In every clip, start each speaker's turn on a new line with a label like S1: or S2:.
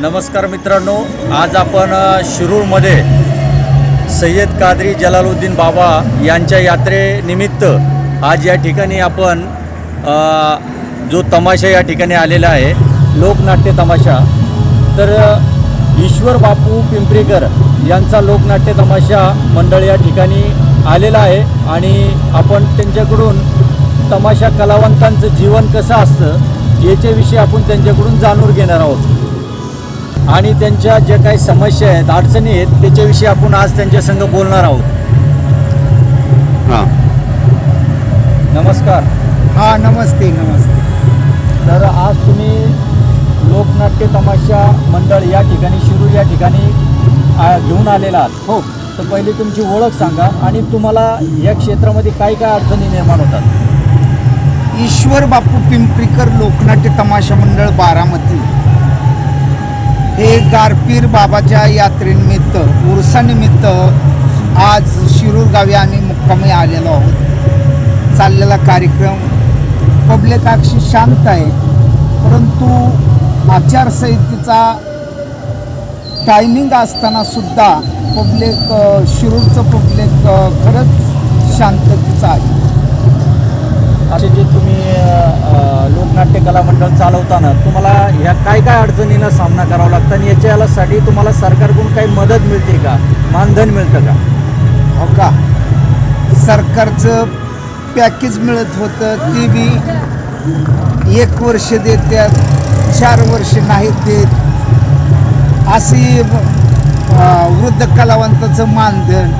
S1: नमस्कार मित्रांनो आज आपण शिरूरमध्ये सय्यद कादरी जलालुद्दीन बाबा यांच्या यात्रेनिमित्त आज या ठिकाणी आपण जो तमाशा या ठिकाणी आलेला आहे लोकनाट्य तमाशा. तर ईश्वर बापू पिंपरीकर यांचा लोकनाट्य तमाशा मंडळ या ठिकाणी आलेला आहे आणि आपण त्यांच्याकडून तमाशा कलावंतांचं जीवन कसं असतं याच्याविषयी आपण त्यांच्याकडून जाणून घेणार आहोत. आणि त्यांच्या ज्या काही समस्या आहेत अडचणी आहेत त्याच्याविषयी आपण आज त्यांच्या संग बोलणार आहोत.
S2: हां.
S1: नमस्कार.
S3: हा नमस्ते नमस्ते.
S1: तर आज तुम्ही लोकनाट्य तमाशा मंडळ या ठिकाणी शिरूर या ठिकाणी आ, घेऊन आलेला आहात. हो. तर पहिली तुमची ओळख सांगा आणि तुम्हाला या क्षेत्रामध्ये काय काय अडचणी निर्माण होतात?
S3: ईश्वर बापू पिंपरीकर लोकनाट्य तमाशा मंडळ बारामती. हे गारपीर बाबाच्या यात्रेनिमित्त उरसानिमित्त आज शिरूर गावी आम्ही मुक्कामी आलेलो आहोत. चाललेला कार्यक्रम पब्लिक अक्षी शांत आहे परंतु आचारसंहितेचा टायमिंग असताना सुद्धा पब्लिक शिरूरचं पब्लिक खरंच शांततेचं आहे.
S1: असे जे तुम्ही लोकनाट्य कला मंडळ चालवताना तुम्हाला ह्या काय काय अडचणींना सामना करावा लागतो आणि याच्यासाठी तुम्हाला सरकारकडून काही मदत मिळते का? मानधन मिळतं का?
S3: हो का? सरकारचं पॅकेज मिळत होतं ते बी एक वर्ष देतात चार वर्ष नाही देत. असे वृद्ध कलावंताचं मानधन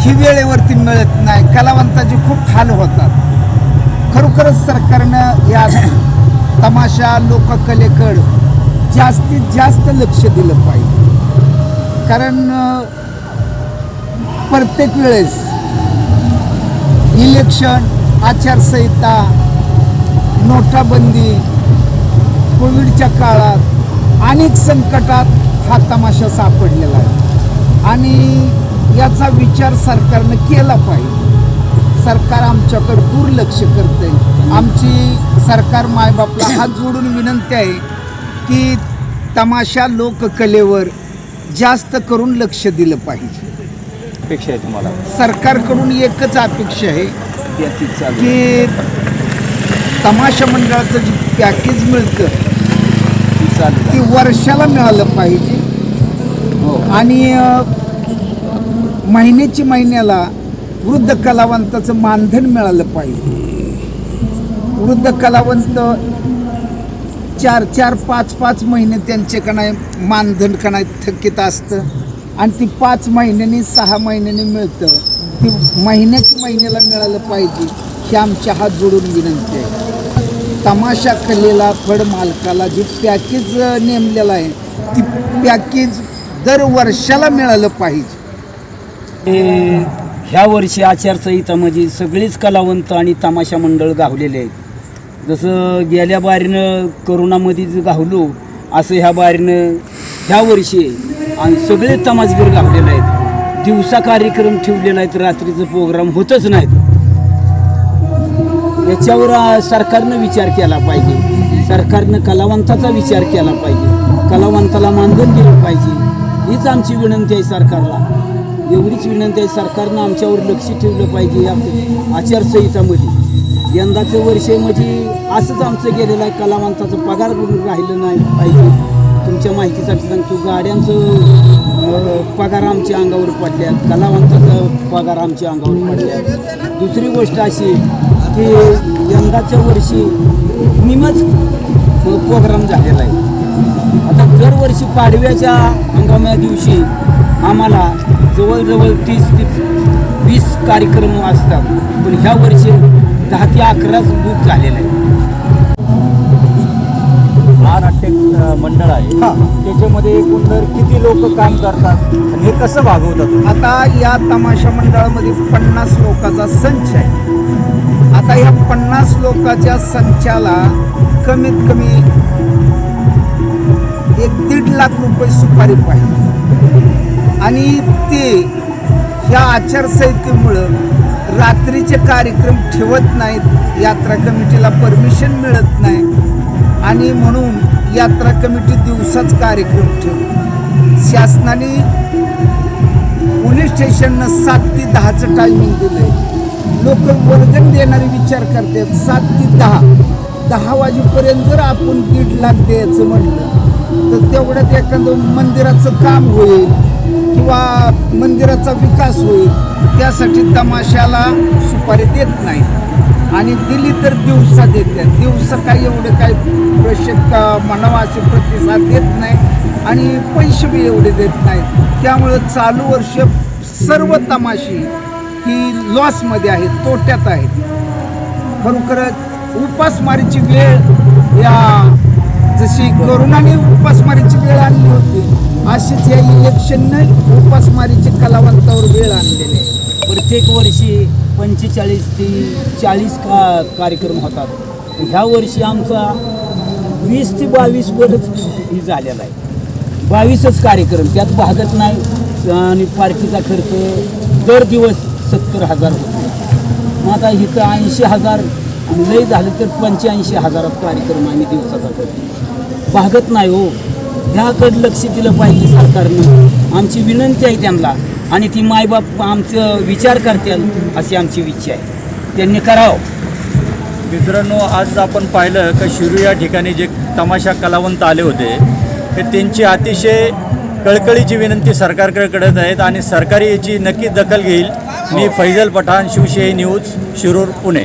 S3: ही वेळेवरती मिळत नाही. कलावंताचे खूप हाल होतात. खरोखरच सरकारनं या तमाशा लोककलेकडं जास्तीत जास्त लक्ष दिलं पाहिजे. कारण प्रत्येक वेळेस इलेक्शन आचारसंहिता नोटाबंदी कोविडच्या काळात अनेक संकटात हा तमाशा सापडलेला आहे. आणि याचा विचार सरकारनं केला पाहिजे. सरकार आमच्याकडे दुर्लक्ष करते आमची सरकार मायबापला हात जोडून विनंती आहे की तमाशा लोककलेवर जास्त करून लक्ष दिलं पाहिजे.
S1: अपेक्षा आहे तुम्हाला?
S3: सरकारकडून एकच अपेक्षा आहे की तमाशा मंडळाचं जे पॅकेज मिळतं ते वर्षाला मिळालं पाहिजे. आणि अ, महिन्याची महिन्याला वृद्ध कलावंताचं मानधन मिळालं पाहिजे. वृद्ध कलावंत चार चार पाच पाच महिने त्यांच्याकडे मानधन कणाय थकीत असतं. आणि ती पाच महिन्यांनी सहा महिन्यांनी मिळतं. ती महिन्याची महिन्याला मिळालं पाहिजे ही आमच्या हात जोडून विनंती आहे. तमाशा कलेला फड मालकाला जी पॅकेज नेमलेलं आहे ती पॅकेज दर वर्षाला मिळालं पाहिजे.
S4: ह्या वर्षी आचारसंहितामध्ये म्हणजे सगळीच कलावंत आणि तमाशा मंडळ गावलेले आहेत. जसं गेल्या बारीनं करोनामध्ये गावलो असं ह्या बारीनं ह्या वर्षी आणि सगळे तमाशगीर गावलेले आहेत. दिवसा कार्यक्रम ठेवलेला आहेत रात्रीचं प्रोग्राम होतच नाहीत. याच्यावर सरकारनं विचार केला पाहिजे. सरकारनं कलावंताचा विचार केला पाहिजे. कलावंताला मानधन दिलं पाहिजे. हीच आमची विनंती आहे सरकारला. एवढीच विनंती आहे सरकारनं आमच्यावर लक्ष ठेवलं पाहिजे या आचारसंहितामध्ये. यंदाचं वर्ष म्हणजे असंच आमचं गेलेलं आहे कलावंताचं पगार राहिलं नाही पाहिजे. तुमच्या माहितीसाठी सांगतो गाड्यांचं पगार आमच्या अंगावर पडल्यात कलावंताचा पगार आमच्या अंगावर पडल्यात. दुसरी गोष्ट अशी की यंदाच्या वर्षी निमच प्रोग्राम झालेला आहे. आता दरवर्षी पाडव्याच्या हंगामा दिवशी आम्हाला जवळजवळ तीस ते वीस कार्यक्रम असतात पण ह्या वर्षी दहा ते अकराच बुक झालेला आहे
S1: अ, मंडळ आहे.
S3: हा.
S1: त्याच्यामध्ये एकंदर किती लोक काम करतात आणि हे कसं भागवतात
S3: आता या तमाशा मंडळामध्ये पन्नास लोकांचा संच आहे. आता या पन्नास लोकांच्या संचाला कमीत कमी एक दीड लाख रुपये सुपारी पाहिजे. आणि ते ह्या आचारसंहितेमुळं रात्रीचे कार्यक्रम ठेवत नाहीत यात्रा कमिटीला परमिशन मिळत नाही आणि म्हणून यात्रा कमिटी दिवसाच कार्यक्रम ठेवते. शासनाने पोलीस स्टेशननं सात ते दहाचं टायमिंग दिलं आहे लोक वर्गण देणारे विचार करतात सात ते दहा. दहा वाजेपर्यंत जर आपण दीड लाख द्यायचं म्हटलं तर तेवढ्यात एखादं मंदिराचं काम होईल. किंवा मंदिराचा विकास होईल त्यासाठी तमाशाला सुपारी देत नाही. आणि दिली तर दिवसा देतात दिवसा काही एवढं काय प्रेक्षक म्हणावा असे प्रतिसाद देत नाही आणि पैसे बी एवढे देत नाहीत त्यामुळं चालू वर्ष सर्व तमाशी ही लॉसमध्ये आहेत तोट्यात आहेत. खरोखरच उपासमारीची वेळ या जशी करोनाने उपासमारीची वेळ आणली होती अशीच या इलेक्शननं उपासमारीची कलावंतावर वेळ आणलेली आहे.
S4: प्रत्येक वर्षी पंचेचाळीस ते चाळीस का कार्यक्रम होतात. ह्या वर्षी आमचा वीस ते बावीस वरच ही झालेला आहे. बावीसच कार्यक्रम त्यात भागत नाही. आणि पार्टीचा खर्च दर दिवस सत्तर हजार होतो. मग आता इथं ऐंशी हजार लय झालं तर पंच्याऐंशी हजारात कार्यक्रम आम्ही दिवसाचा करतो. भागत नाही हो. ह्याकडे लक्ष दिलं पाहिजे सरकारनं. आमची विनंती आहे त्यांना. आणि ती मायबाप आमचं विचार करतील अशी आमची इच्छा आहे. त्यांनी करावं.
S1: मित्रांनो आज आपण पाहिलं की शिरू या ठिकाणी जे तमाशा कलावंत आले होते हे त्यांची अतिशय कळकळीची विनंती सरकारकडे करत आहेत आणि सरकारी याची नक्कीच दखल घेईल. मी फैजल पठाण शिवशाही न्यूज शिरूर पुणे.